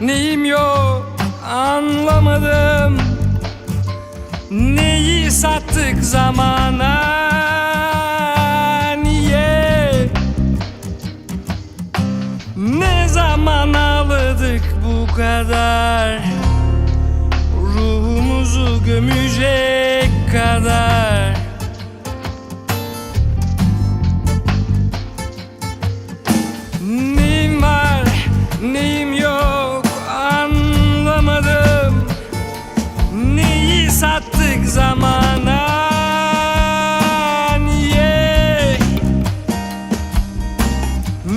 neyim yok? Anlamadım. Neyi sattık zamana? Niye? Ne zaman ağladık bu kadar sattık zamana.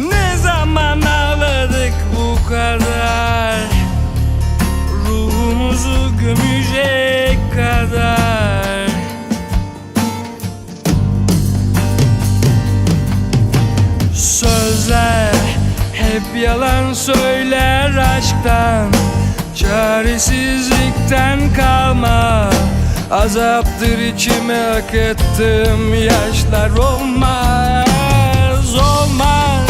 Ne zaman ağladık bu kadar? Ruhumuzu gömecek kadar. Sözler hep yalan söyler aşktan Çaresizlikten kalma. Azaptır içime akıttığım yaşlar olmaz Olmaz.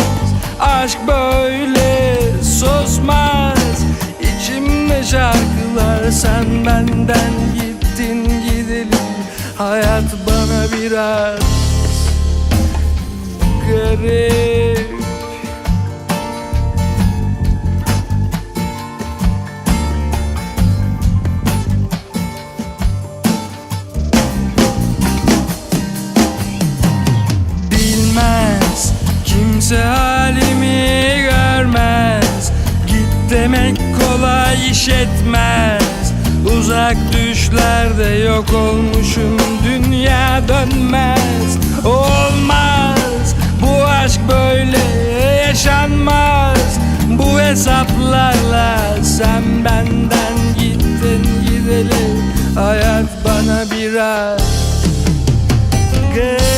Aşk böyle susmaz İçimde şarkılar sen benden gittin gidelim. Hayat bana biraz garip demek kolay iş etmez. Uzak düşlerde yok olmuşum dünya dönmez. Olmaz bu aşk böyle yaşanmaz. Bu hesaplarla sen benden gittin gidelim. Hayat bana biraz garip